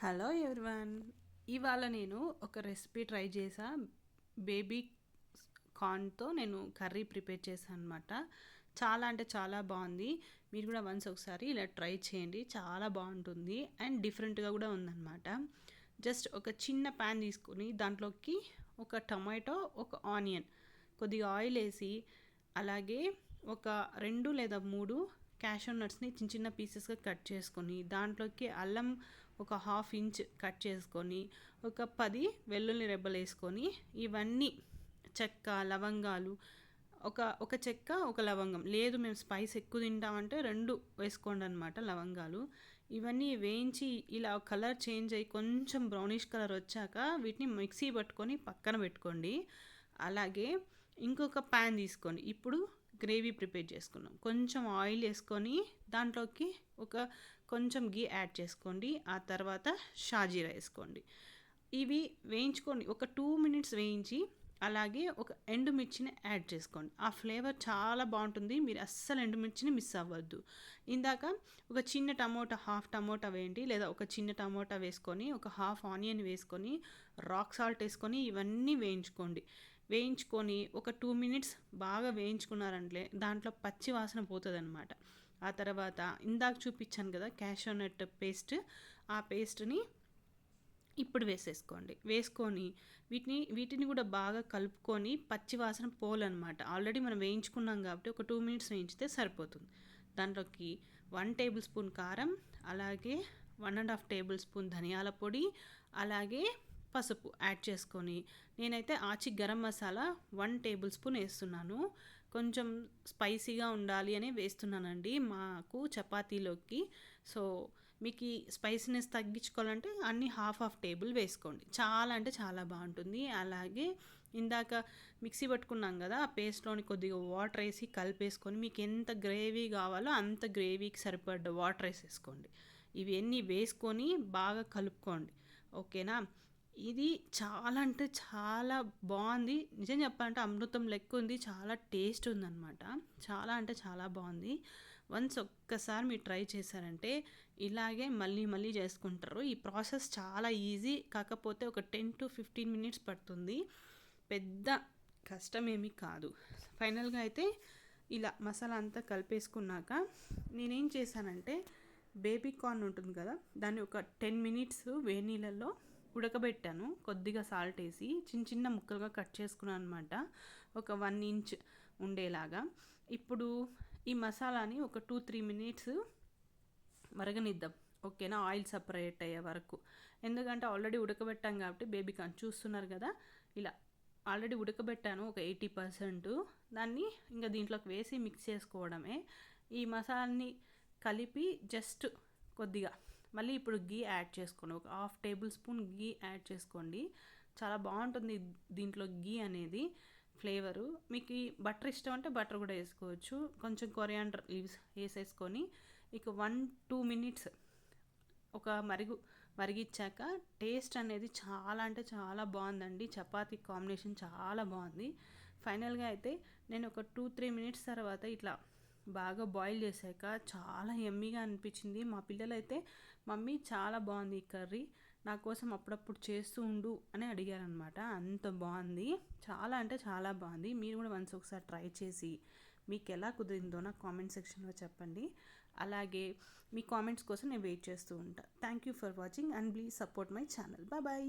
Hello everyone. ఇవాళ నేను ఒక రెసిపీ ట్రై చేసా. బేబీ కార్న్తో నేను కర్రీ ప్రిపేర్ చేశాను అనమాట చాలా అంటే చాలా బాగుంది. మీరు కూడా వన్స్ ఒకసారి ఇలా ట్రై చేయండి. చాలా బాగుంటుంది. అండ్ డిఫరెంట్గా కూడా ఉందన్నమాట. జస్ట్ ఒక చిన్న ప్యాన్ తీసుకొని దాంట్లోకి ఒక టమాటో ఒక ఆనియన్ కొద్దిగా ఆయిల్ వేసి అలాగే ఒక రెండు లేదా మూడు క్యాషో నట్స్ని చిన్న చిన్న పీసెస్గా కట్ చేసుకొని దాంట్లోకి అల్లం ఒక హాఫ్ ఇంచ్ కట్ చేసుకొని ఒక పది వెల్లుల్లి రెబ్బలు వేసుకొని ఇవన్నీ చెక్క లవంగాలు ఒక ఒక చెక్క ఒక లవంగం. లేదు మేము స్పైస్ ఎక్కువ తింటామంటే రెండు వేసుకోండి అనమాట లవంగాలు. ఇవన్నీ వేయించి ఇలా కలర్ చేంజ్ అయ్యి కొంచెం బ్రౌనిష్ కలర్ వచ్చాక వీటిని మిక్సీ పట్టుకొని పక్కన పెట్టుకోండి. అలాగే ఇంకొక ప్యాన్ తీసుకోండి. ఇప్పుడు గ్రేవీ ప్రిపేర్ చేసుకున్నాం. కొంచెం ఆయిల్ వేసుకొని దాంట్లోకి ఒక కొంచెం గీ యాడ్ చేసుకోండి. ఆ తర్వాత షాజీరా వేసుకోండి. ఇవి వేయించుకోండి. ఒక టూ మినిట్స్ వేయించి అలాగే ఒక ఎండుమిర్చిని యాడ్ చేసుకోండి. ఆ ఫ్లేవర్ చాలా బాగుంటుంది. మీరు అస్సలు ఎండుమిర్చిని మిస్ అవ్వద్దు. ఇందాక ఒక చిన్న టమోటా హాఫ్ టమోటా వేయండి. లేదా ఒక చిన్న టమోటా వేసుకొని ఒక హాఫ్ ఆనియన్ వేసుకొని రాక్ సాల్ట్ వేసుకొని ఇవన్నీ వేయించుకోండి. వేయించుకొని ఒక టూ మినిట్స్ బాగా వేయించుకున్నారంటే దాంట్లో పచ్చి వాసన పోతుంది అనమాట ఆ తర్వాత ఇందాక చూపించాను కదా క్యాషోనట్ పేస్ట్ ఆ పేస్ట్ని ఇప్పుడు వేసేసుకోండి. వేసుకొని వీటిని వీటిని కూడా బాగా కలుపుకొని పచ్చి వాసన పోలనమాట ఆల్రెడీ మనం వేయించుకున్నాం కాబట్టి ఒక టూ మినిట్స్ వేయించితే సరిపోతుంది. దాంట్లోకి వన్ టేబుల్ స్పూన్ కారం అలాగే one and half tablespoon ధనియాల పొడి అలాగే పసుపు యాడ్ చేసుకొని నేనైతే Aachi garam masala one tablespoon వేస్తున్నాను. కొంచెం స్పైసీగా ఉండాలి అని వేస్తున్నానండి మాకు చపాతీలోకి. సో మీకు ఈ స్పైసీనెస్ తగ్గించుకోవాలంటే అన్ని హాఫ్ హాఫ్ టేబుల్ వేసుకోండి. చాలా అంటే చాలా బాగుంటుంది. అలాగే ఇందాక మిక్సీ పట్టుకున్నాం కదా ఆ పేస్ట్లోని కొద్దిగా వాటర్ వేసి కలిపేసుకొని మీకు ఎంత గ్రేవీ కావాలో అంత గ్రేవీకి సరిపడ్డ వాటర్ వేసేసుకోండి. ఇవన్నీ వేసుకొని బాగా కలుపుకోండి. ఓకేనా? ఇది చాలా అంటే చాలా బాగుంది. నిజం చెప్పాలంటే అమృతం లెక్క ఉంది చాలా టేస్ట్ ఉందన్నమాట. చాలా అంటే చాలా బాగుంది. వన్స్ ఒక్కసారి మీరు ట్రై చేశారంటే ఇలాగే మళ్ళీ మళ్ళీ చేసుకుంటారు. ఈ ప్రాసెస్ చాలా ఈజీ కాకపోతే ఒక టెన్ టు ఫిఫ్టీన్ మినిట్స్ పడుతుంది. పెద్ద కష్టమేమీ కాదు. ఫైనల్గా అయితే ఇలా మసాలా అంతా కలిపేసుకున్నాక నేనేం చేశానంటే బేబీ కార్న్ ఉంటుంది కదా దాన్ని ఒక టెన్ మినిట్స్ వేడి నీళ్ళల్లో ఉడకబెట్టాను. కొద్దిగా సాల్ట్ వేసి చిన్న చిన్న ముక్కలుగా కట్ చేసుకున్నాను అనమాట ఒక వన్ ఇంచ్ ఉండేలాగా. ఇప్పుడు ఈ మసాలాని ఒక టూ త్రీ మినిట్స్ మరగనిద్దాం. ఓకేనా? ఆయిల్ సపరేట్ అయ్యే వరకు. ఎందుకంటే ఆల్రెడీ ఉడకబెట్టాం కాబట్టి బేబీ కాన్ చూస్తున్నారు కదా? ఇలా ఆల్రెడీ ఉడకబెట్టాను ఒక ఎయిటీ పర్సెంట్ దాన్ని ఇంకా దీంట్లోకి వేసి మిక్స్ చేసుకోవడమే. ఈ మసాలాని కలిపి జస్ట్ కొద్దిగా మళ్ళీ ఇప్పుడు గీ యాడ్ చేసుకోండి. ఒక half tablespoon ghee add చేసుకోండి. చాలా బాగుంటుంది దీంట్లో గీ అనేది ఫ్లేవరు. మీకు ఈ బటర్ ఇష్టం అంటే బటర్ కూడా వేసుకోవచ్చు. కొంచెం కొరియాండర్ లీవ్స్ వేసేసుకొని ఇక వన్ టూ మినిట్స్ ఒక మరుగు మరిగిచ్చాక టేస్ట్ అనేది చాలా అంటే చాలా బాగుందండి. చపాతీ కాంబినేషన్ చాలా బాగుంది. ఫైనల్గా అయితే నేను ఒక టూ త్రీ మినిట్స్ తర్వాత ఇట్లా బాగా బాయిల్ చేశాక చాలా ఎమ్మీగా అనిపించింది. మా పిల్లలైతే మమ్మీ చాలా బాగుంది ఈ కర్రీ నా కోసం అప్పుడప్పుడు చేస్తూ ఉండు అని అడిగారనమాట అంత బాగుంది. చాలా అంటే చాలా బాగుంది. మీరు కూడా వన్స్ ఒకసారి ట్రై చేసి మీకు ఎలా కుదిరిందో నాకు కామెంట్ సెక్షన్లో చెప్పండి. అలాగే మీ కామెంట్స్ కోసం నేను వెయిట్ చేస్తూ ఉంటాను thank you for watching and please support my channel. Bye bye.